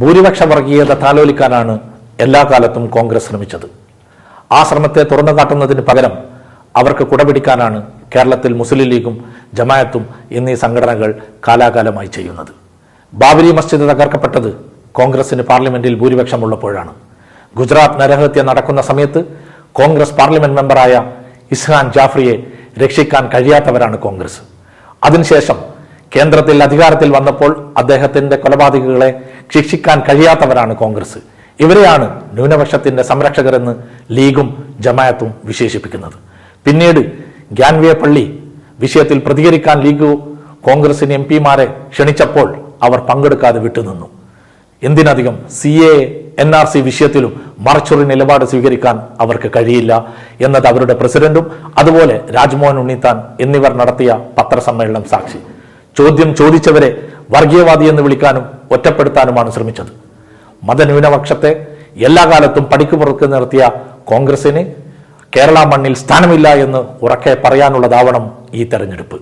ഭൂരിപക്ഷ വർഗീയത താലോലിക്കാനാണ് എല്ലാ കാലത്തും കോൺഗ്രസ് ശ്രമിച്ചത്. ആ ശ്രമത്തെ തുറന്നു കാട്ടുന്നതിന് പകരം അവർക്ക് കുടപിടിക്കാനാണ് കേരളത്തിൽ മുസ്ലിം ലീഗും ജമായത്തും എന്നീ സംഘടനകൾ കാലാകാലമായി ചെയ്യുന്നത്. ബാബരി മസ്ജിദ് തകർക്കപ്പെട്ടത് കോൺഗ്രസിന് പാർലമെന്റിൽ ഭൂരിപക്ഷമുള്ളപ്പോഴാണ്. ഗുജറാത്ത് നരഹത്യ നടക്കുന്ന സമയത്ത് കോൺഗ്രസ് പാർലമെന്റ് മെമ്പറായ ഇസ്ഹാൻ ജാഫ്രിയെ രക്ഷിക്കാൻ കഴിയാത്തവരാണ് കോൺഗ്രസ്. അതിനുശേഷം കേന്ദ്രത്തിൽ അധികാരത്തിൽ വന്നപ്പോൾ അദ്ദേഹത്തിന്റെ കൊലപാതകങ്ങളെ ശിക്ഷിക്കാൻ കഴിയാത്തവരാണ് കോൺഗ്രസ്. ഇവരെയാണ് ന്യൂനപക്ഷത്തിന്റെ സംരക്ഷകരെന്ന് ലീഗും ജമായത്തും വിശേഷിപ്പിക്കുന്നത്. പിന്നീട് ഗ്യാൻവിയ പള്ളി വിഷയത്തിൽ പ്രതികരിക്കാൻ ലീഗ് കോൺഗ്രസിന് എം പിമാരെ ക്ഷണിച്ചപ്പോൾ അവർ പങ്കെടുക്കാതെ വിട്ടുനിന്നു. എന്തിനധികം C A N R C വിഷയത്തിലും മറച്ചൊറി നിലപാട് സ്വീകരിക്കാൻ അവർക്ക് കഴിയില്ല എന്നത് അവരുടെ പ്രസിഡന്റും അതുപോലെ രാജ്മോഹൻ ഉണ്ണിത്താൻ എന്നിവർ നടത്തിയ പത്രസമ്മേളനം സാക്ഷി. ചോദ്യം ചോദിച്ചവരെ വർഗീയവാദി എന്ന് വിളിക്കാനും ഒറ്റപ്പെടുത്താനുമാണ് ശ്രമിച്ചത്. മതന്യൂനപക്ഷത്തെ എല്ലാ കാലത്തും പടിക്ക് പുറത്ത് നിർത്തിയ കോൺഗ്രസിന് കേരള മണ്ണിൽ സ്ഥാനമില്ല എന്ന് ഉറക്കെ പറയാനുള്ളതാവണം ഈ തെരഞ്ഞെടുപ്പ്.